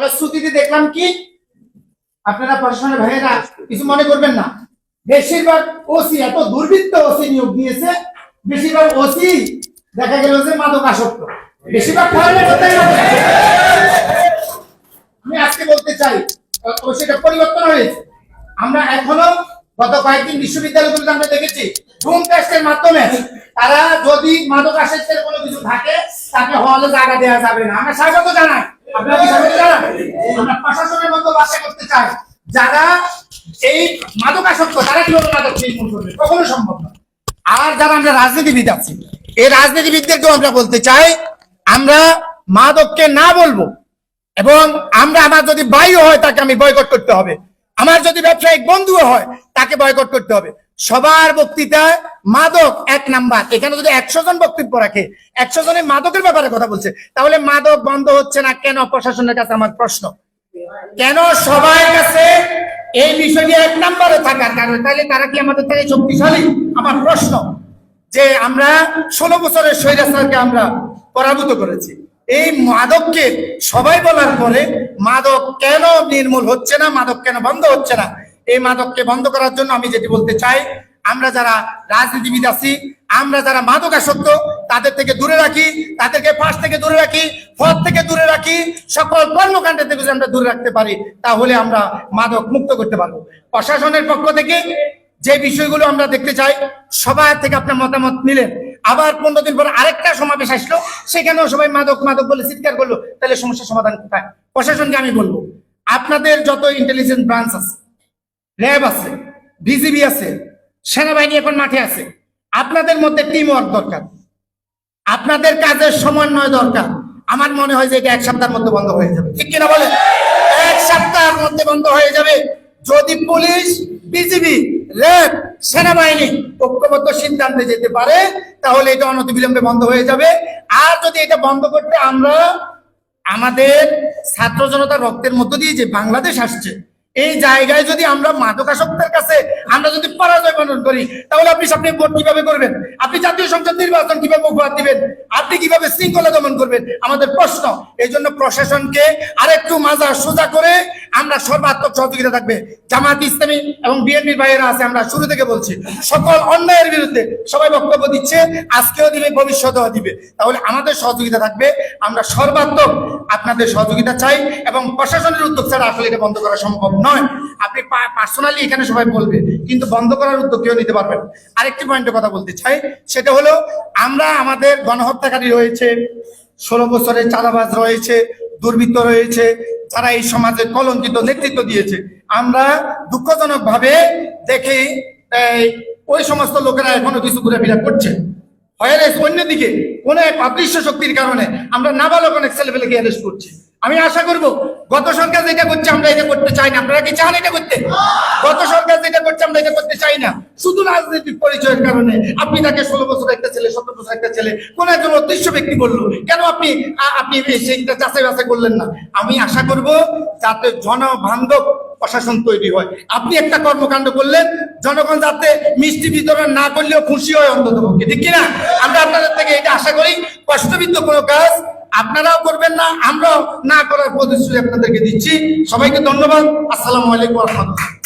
ফলশ্রুতিতে দেখলাম কি? আপনারা প্রশাসনের ভাইয়েরা কিছু মনে করবেন না। বেশিরভাগ ওসি, এত দুর্বৃত্ত ওসি নিয়োগ দিয়েছে, বেশিরভাগ ওসি দেখা গেল যে মাদক আসক্ত। বেশিরভাগ? আমি আজকে বলতে চাই সেটা পরিবর্তন হয়েছে। আমরা এখনও গত কয়েকদিন বিশ্ববিদ্যালয়গুলোতে আমরা দেখেছি রুম টেস্টের মাধ্যমে তারা যদি মাদক আসক্তের কোনো কিছু থাকে, তাকে হলে জায়গা দেওয়া যাবে না। আমরা স্বাগত জানাই। আর যারা আমরা রাজনীতিবিদ আছি, এই রাজনীতিবিদদেরকেও আমরা বলতে চাই, আমরা মাদককে না বলব। এবং আমরা আমার যদি ভাইও হয়, তাকে আমি বয়কট করতে হবে। আমার যদি ব্যবসায়িক বন্ধুও হয়, তাকে বয়কট করতে হবে। সবার বক্তৃতায় মাদক এক নাম্বার। এখানে যদি একশো জন বক্তব্য রাখে, একশো জনের মাদকের ব্যাপারে কথা বলছে। তাহলে মাদক বন্ধ হচ্ছে না কেন? প্রশাসনের কাছে আমার প্রশ্ন। কেন সবার কাছে এই বিষয়টি এক নম্বরে থাকার কারণে? তাহলে তারা কি আমাদের থেকে শক্তিশালী? আমার প্রশ্ন, যে আমরা ষোলো বছরের স্বৈরাচারকে আমরা পরাভূত করেছি। এই মাদককে সবাই বলার পরে মাদক কেন নির্মূল হচ্ছে না? মাদক কেন বন্ধ হচ্ছে না? এই মাদককে বন্ধ করার জন্য আমি যেটি বলতে চাই, আমরা যারা রাজনীতিবিদ আছি, আমরা যারা মাদক আসক্ত তাদের থেকে দূরে রাখি, তাদেরকে পাশ থেকে দূরে রাখি পথ থেকে দূরে রাখি, সকল কর্মকাণ্ডের থেকে যদি আমরা দূরে রাখতে পারি, তাহলে আমরা মাদক মুক্ত করতে পারব। প্রশাসনের পক্ষ থেকে যে বিষয়গুলো আমরা দেখতে চাই, সবার থেকে আপনার মতামত নিলেন। আবার পনেরো দিন পর আরেকটা সমাবেশ আসলো, সেখানেও সবাই মাদক মাদক বলে চিৎকার করল, তাহলে সমস্যার সমাধান কোথায়? প্রশাসনকে আমি বলব, আপনাদের যত ইন্টেলিজেন্স ব্রাঞ্চ আছে র্যাব আছে, বিজিবি আছে, সেনাবাহিনী এখন মাঠে আছে। আপনাদের মধ্যে টিম ওয়ার্ক দরকার। আপনাদের কাজের সমন্বয় দরকার। আমার মনে হয় যে এটা এক সপ্তাহের মধ্যে বন্ধ হয়ে যাবে। ঠিক কিনা বলেন? এক সপ্তাহের মধ্যে বন্ধ হয়ে যাবে। যদি পুলিশ, বিজিবি র্যাব সেনাবাহিনী ঐক্যবদ্ধ সিদ্ধান্তে যেতে পারে, তাহলে এটা অনতিবিলম্বে বন্ধ হয়ে যাবে। আর যদি এটা বন্ধ করতে আমরা আমাদের ছাত্র জনতার রক্তের মধ্য দিয়ে যে বাংলাদেশ আসছে এই জায়গায় যদি আমরা মাদকাসক্তের কাছে আমরা যদি পরাজয় বন্ধন করি, তাহলে আপনি সামনে ভোট কীভাবে করবেন? আপনি জাতীয় সংসদ নির্বাচন কীভাবে উপহার দিবেন? আপনি কীভাবে শৃঙ্খলা দমন করবেন? আমাদের প্রশ্ন, এই জন্য প্রশাসনকে আরেকটু মাজা সোজা করে আমরা সর্বাত্মক সহযোগিতা থাকবে। জামাত ইসলামী এবং বিএনপি ভাইয়েরা আছে, আমরা শুরু থেকে বলছি। সকল অন্যায়ের বিরুদ্ধে সবাই বক্তব্য দিচ্ছে, আজকেও দিবে, ভবিষ্যতেও দিবে। তাহলে আমাদের সহযোগিতা থাকবে। আমরা সর্বাত্মক আপনাদের সহযোগিতা চাই এবং প্রশাসনের উদ্যোগ ছাড়া আসলে এটা বন্ধ করা সম্ভব নয়। আপনি পার্সোনালি এখানে সবাই বলবে, কিন্তু বন্ধ করার উদ্যোগ কেউ নিতে পারবেন আরেকটি পয়েন্টের কথা বলতে চাই, সেটা হলো, আমরা আমাদের গণহত্যাকারী রয়েছে, ষোলো বছরের চাঁদাবাজ রয়েছে দুর্বৃত্ত রয়েছে তারা এই সমাজে কলঙ্কিত নেতৃত্ব দিয়েছে। আমরা দুঃখজনক ভাবে দেখি ওই সমস্ত লোকেরা এখনও কিছু ঘুরে করছে। অন্যদিকে কোন এক অদৃশ্য শক্তির কারণে আমরা নাবালক অনেক ছেলেপেলেকে অ্যারেস্ট করছি। আমি আশা করব, গত সরকার যেটা করছে আমরা এটা করতে চাই না। আপনারা কি চান এটা করতে? গত সরকার যেটা করছে আমরা এটা করতে চাই না। শুধু রাজনৈতিক পরিচয়ের কারণে আপনি তাকে ষোলো বছর একটা ছেলে, সতেরো বছর একটা ছেলে, কোন একজন অদৃশ্য ব্যক্তি বলল, কেন আপনি আপনি সেইটা যাচাই বাছাই করলেন না? আমি আশা করব যাতে জনবান্ধব প্রশাসন তৈরি হয়। আপনি একটা কর্মকাণ্ড করলেন, জনগণ যাতে মিষ্টি বিতরণ না করলেও খুশি হয় অন্তত ঠিক কিনা? আমরা আপনাদের থেকে এটা আশা করি। কষ্টবিদ্ধ কোনো কাজ আপনারাও করবেন না আমরাও না করার প্রতিশ্রুতি আপনাদেরকে দিচ্ছি। সবাইকে ধন্যবাদ। আসসালামু আলাইকুম রহমতুল্লাহ।